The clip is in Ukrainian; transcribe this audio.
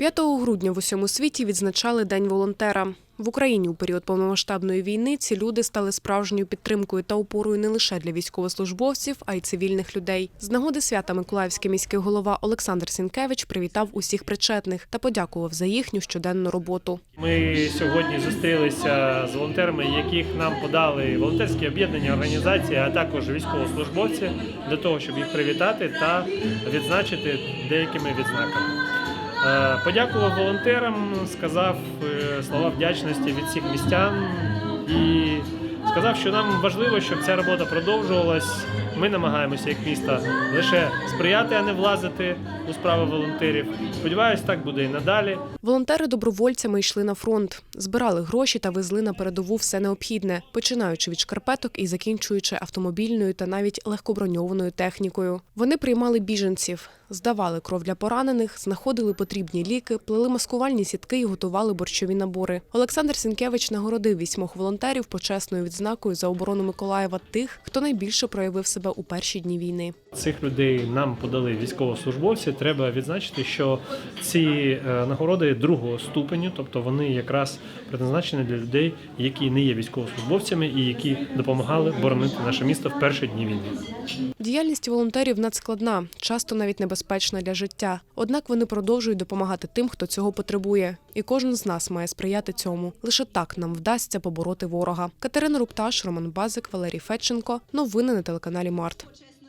5 грудня в усьому світі відзначали День волонтера. В Україні у період повномасштабної війни ці люди стали справжньою підтримкою та опорою не лише для військовослужбовців, а й цивільних людей. З нагоди свята Миколаївський міський голова Олександр Сінкевич привітав усіх причетних та подякував за їхню щоденну роботу. Ми сьогодні зустрілися з волонтерами, яких нам подали волонтерські об'єднання, організації, а також військовослужбовці для того, щоб їх привітати та відзначити деякими відзнаками. Е, Подякував волонтерам, сказав е, слова вдячності від всіх містян. І сказав, що нам важливо, щоб ця робота продовжувалась. Ми намагаємося як місто лише сприяти, а не влазити у справи волонтерів. Сподіваюсь, так буде і надалі. Волонтери добровольцями йшли на фронт, збирали гроші та везли на передову все необхідне, починаючи від шкарпеток і закінчуючи автомобільною та навіть легкоброньованою технікою. Вони приймали біженців, здавали кров для поранених, знаходили потрібні ліки, плели маскувальні сітки і готували борщові набори. Олександр Сінкевич нагородив вісьмох волонтерів почесною відзнакою за оборону Миколаєва тих, хто найбільше проявив себе у перші дні війни. Цих людей нам подали військовослужбовці. Треба відзначити, що ці е, нагороди другого ступеню, тобто вони якраз предназначені для людей, які не є військовослужбовцями і які допомагали боронити наше місто в перші дні війни. Діяльність волонтерів надскладна, часто навіть небезпечна для життя. Однак вони продовжують допомагати тим, хто цього потребує, і кожен з нас має сприяти цьому. Лише так нам вдасться побороти ворога. Катерина Рупташ, Роман Базик, Валерій Федченко. Новини на телеканалі Март.